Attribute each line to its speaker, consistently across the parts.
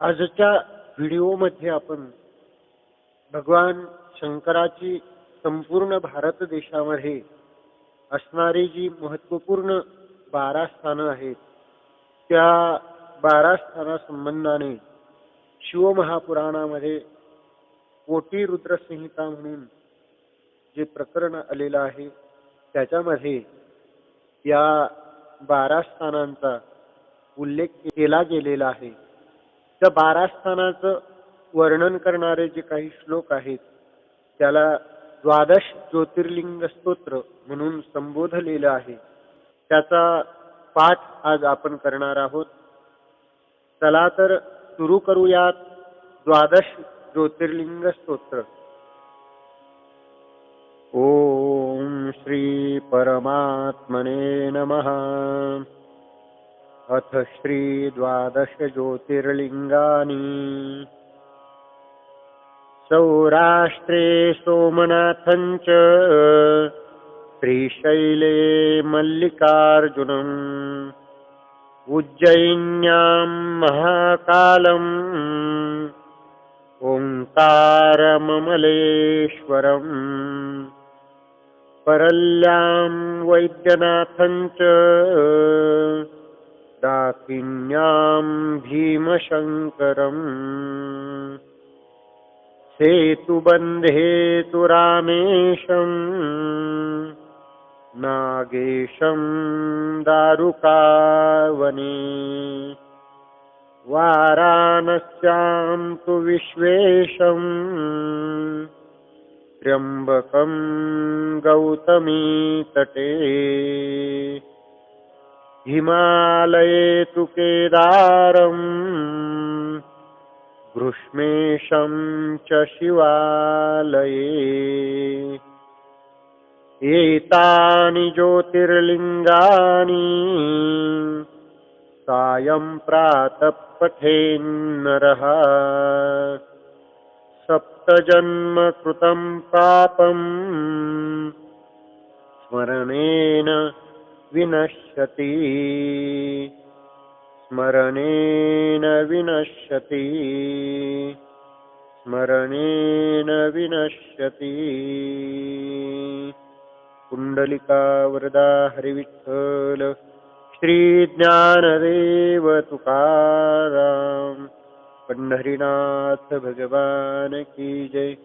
Speaker 1: आजच्या व्हिडिओमध्ये आपण भगवान शंकराची संपूर्ण भारत देशामध्ये असणारी जी महत्त्वपूर्ण बारा स्थानं आहेत त्या बारा स्थानासंबंधाने शिवमहापुराणामध्ये कोटी रुद्रसंहिता म्हणून जे प्रकरण आलेलं आहे त्याच्यामध्ये या बारा स्थानांचा उल्लेख केला गेलेला आहे. त्या बारा स्थानाचं वर्णन करणारे जे काही श्लोक आहेत त्याला द्वादश ज्योतिर्लिंग स्तोत्र म्हणून संबोधलेलं आहे. त्याचा पाठ आज आपण करणार आहोत. चला तर सुरू करूयात द्वादश ज्योतिर्लिंग स्तोत्र. ओम श्री परमात्मने नमः. अथ श्री द्वादश ज्योतिर्लिङ्गानि सौराष्ट्रे सोमनाथञ्च श्रीशैले मल्लिकार्जुनम्। उज्जयिन्यां महाकालम् ओङ्कारममलेश्वरम्। परल्यां वैद्यनाथञ्च दाकिन्यां भीमशङ्करम्। सेतुबन्धे तु रामेशम् नागेशं दारुकावने। वाराणस्यां तु विश्वेशम् त्र्यम्बकं गौतमीतटे हिमालये तु केदारम् गृष्मेशं च शिवालये। एतानि ज्योतिर्लिङ्गानि सायं प्रातः पठेन्नरः सप्तजन्म कृतं पापम् स्मरणेन विनश्यति। स्मरणेन विनश्यति। स्मरणेन विनश्यति। कुण्डलिका वरदा हरिविठ्ठल श्रीज्ञानदेव तुकाराम पंढरीनाथ भगवान की जय।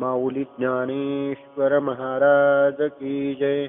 Speaker 1: माऊली ज्ञानेश्वर महाराज की जय